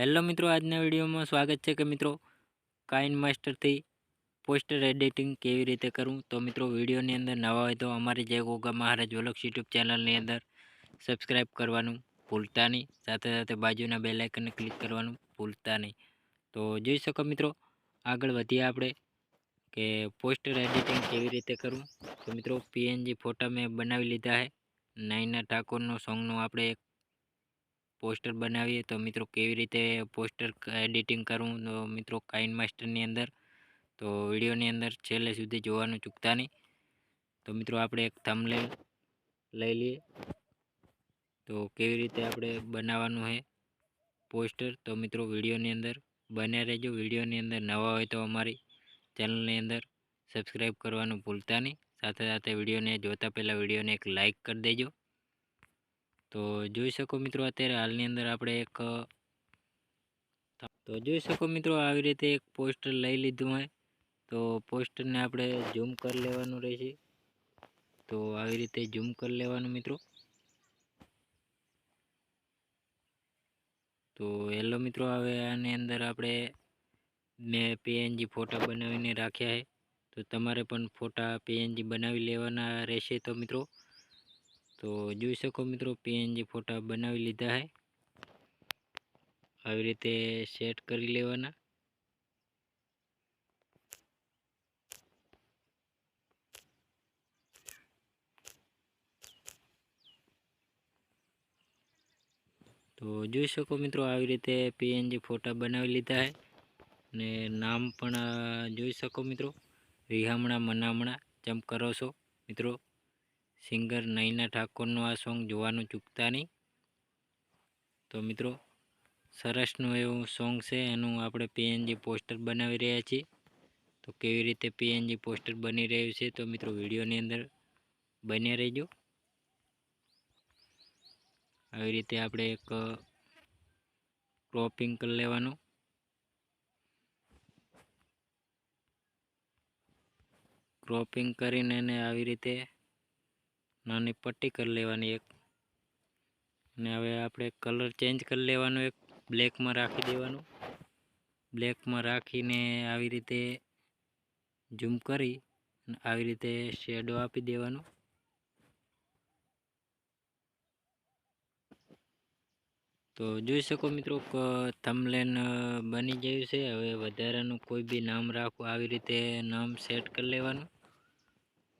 Hello મિત્રો, આજના વિડીયોમાં સ્વાગત છે કે મિત્રો, કાઇન માસ્ટરથી પોસ્ટર એડિટિંગ કેવી રીતે કરવું તો મિત્રો, વિડીયોની અંદર નવા હોય તો અમારી જય ગોગા મહારાજ વલક્ષ યુટ્યુબ ચેનલની અંદર સબસ્ક્રાઈબ કરવાનું ભૂલતા નહીં. સાથે સાથે બાજુના બે લાઇકનને ક્લિક કરવાનું ભૂલતા નહીં. તો જોઈ શકો મિત્રો, આગળ વધીએ આપણે કે પોસ્ટર એડિટિંગ કેવી રીતે કરવું તો મિત્રો, પીએનજી ફોટા મેં બનાવી લીધા છે. નાઈના ઠાકોરનો સોંગનો આપણે એક પોસ્ટર બનાવીએ તો મિત્રો કેવી રીતે પોસ્ટર એડિટિંગ કરવું? તો મિત્રો કાઇન માસ્ટરની અંદર. તો વિડીયોની અંદર છેલ્લે સુધી જોવાનું ચૂકતા નહીં. તો મિત્રો આપણે એક થંબનેલ લઈ લઈએ. તો કેવી રીતે આપણે બનાવવાનું છે પોસ્ટર? તો મિત્રો વિડીયોની અંદર બન્યા રહેજો. વિડીયોની અંદર નવા હોય તો અમારી ચેનલની અંદર સબસ્ક્રાઈબ કરવાનું ભૂલતા નહીં. સાથે સાથે વિડીયોને જોતા પહેલાં વિડીયોને એક લાઇક કરી દેજો. તો જોઈ શકો મિત્રો અત્યારે હાલની અંદર આપણે એક, તો જોઈ શકો મિત્રો આવી રીતે એક પોસ્ટર લઈ લીધું હોય. તો પોસ્ટરને આપણે ઝૂમ કરી લેવાનું રહેશે. તો આવી રીતે ઝૂમ કરી લેવાનું મિત્રો. તો હેલો મિત્રો, હવે આની અંદર આપણે મેં પીએનજી ફોટા બનાવીને રાખ્યા છે. તો તમારે પણ ફોટા પીએનજી બનાવી લેવાના રહેશે તો મિત્રો. તો જોઈ શકો મિત્રો પીએનજી ફોટા બનાવી લીધા હે. આવી રીતે સેટ કરી લેવાના. તો જોઈ શકો મિત્રો આવી રીતે પીએનજી ફોટા બનાવી લીધા છે ને નામ પણ જોઈ શકો મિત્રો. રિહામણા મનામણા જમ્પ કરો છો, મિત્રો. સિંગર નૈના ઠાકોરનું આ સોંગ જોવાનું ચૂકતા નહીં? તો મિત્રો, સરસનું એવું સોંગ છે, એનું આપણે પીએનજી પોસ્ટર બનાવી રહ્યા છીએ. તો કેવી રીતે પીએનજી પોસ્ટર બની રહ્યું છે, તો મિત્રો વિડીયોની અંદર બન્યા રહેજો. આવી રીતે આપણે એક ક્રોપિંગ કરી લેવાનું. ક્રોપિંગ કરીને એને આવી રીતે નાની પટ્ટી કરી લેવાની એક. અને હવે આપણે કલર ચેન્જ કરી લેવાનો એક, બ્લેકમાં રાખી દેવાનું. બ્લેકમાં રાખીને આવી રીતે ઝૂમ કરી આવી રીતે શેડો આપી દેવાનો. તો જોઈ શકો મિત્રો થમલેન બની ગયું છે. હવે વધારાનું કોઈ બી નામ રાખવું આવી રીતે નામ સેટ કરી લેવાનું.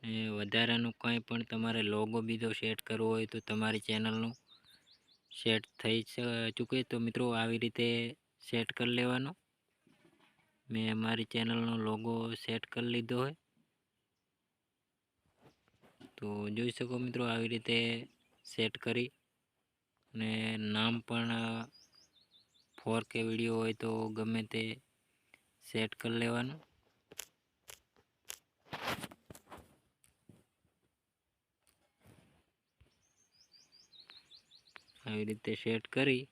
ને વધારાનું કંઈ પણ તમારે લોગો બીજો સેટ કરવો હોય તો તમારી ચેનલનું સેટ થઈ ચૂકે. તો મિત્રો આવી રીતે સેટ કરી લેવાનો. મેં મારી ચેનલનો લોગો સેટ કરી લીધો હોય. તો જોઈ શકો મિત્રો આવી રીતે સેટ કરી. અને નામ પણ ફોર કે વીડિયો હોય તો ગમે તે સેટ કરી લેવાનું. આવી રીતે સેટ કરી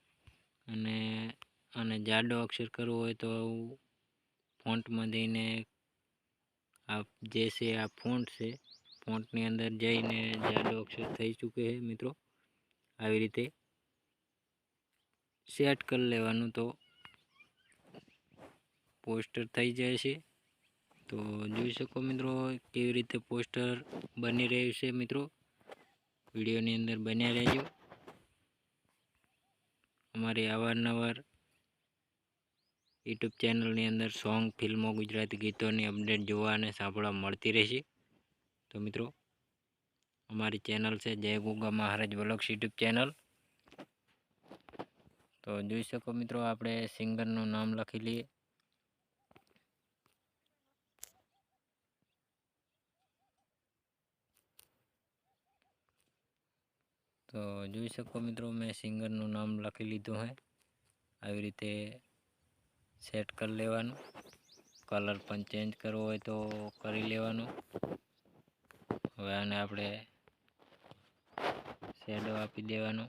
અને અને જાડો અક્ષર કરવો હોય તો ફોન્ટમાં જઈને આ જે છે, આ ફોન્ટ છે ફોન્ટની અંદર જઈને જાડો અક્ષર થઈ ચૂકે છે મિત્રો. આવી રીતે સેટ કરી લેવાનું તો પોસ્ટર થઈ જાય છે. તો જોઈ શકો મિત્રો કેવી રીતે પોસ્ટર બની રહ્યું છે મિત્રો. વિડીયોની અંદર બન્યા રહેજો. અમારી અવારનવાર યુટ્યુબ ચેનલની અંદર સોંગ, ફિલ્મો, ગુજરાતી ગીતોની અપડેટ જોવા અને સાંભળવા મળતી રહેશે. તો મિત્રો, અમારી ચેનલ છે Jay Guga Maharaj vlogs YouTube channel. તો જોઈ શકો મિત્રો, આપણે સિંગરનું નામ લખી લઈએ. તો જોઈ શકો મિત્રો, મેં સિંગરનું નામ લખી લીધું હે. આવી રીતે સેટ કરી લેવાનું. કલર પણ ચેન્જ કરવો હોય તો કરી લેવાનું. હવે આને આપણે શેડો આપી દેવાનો.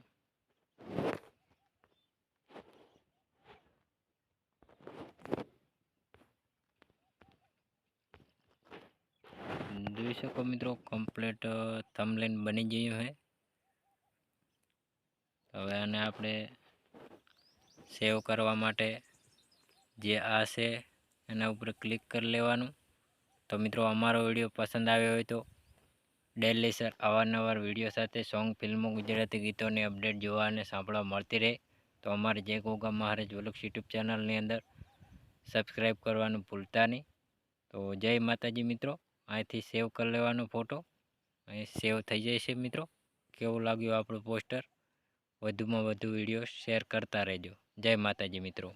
જોઈ શકો મિત્રો કમ્પ્લીટ થમલેન બની ગયું છે હવે આને આપણે સેવ કરવા માટે જે આ છે, એના ઉપર ક્લિક કરી લેવાનું. તો મિત્રો, અમારો વીડિયો પસંદ આવ્યો હોય તો ડેલી સર અવારનવાર વીડિયો સાથે સોંગ ફિલ્મો ગુજરાતી ગીતોની અપડેટ જોવા અને સાંભળવા મળતી રહે. તો અમારે જે ગોગા મહારાજ વલક્ષ યુટ્યુબ ચેનલની અંદર સબસ્ક્રાઈબ કરવાનું ભૂલતા નહીં. તો જય માતાજી મિત્રો, અહીંથી સેવ કરી લેવાનો ફોટો અહીં સેવ થઈ જાય છે મિત્રો. કેવું લાગ્યું આપણું પોસ્ટર વધુમાં વધુ વીડિયો શેર કરતા રહેજો. જય માતાજી મિત્રો.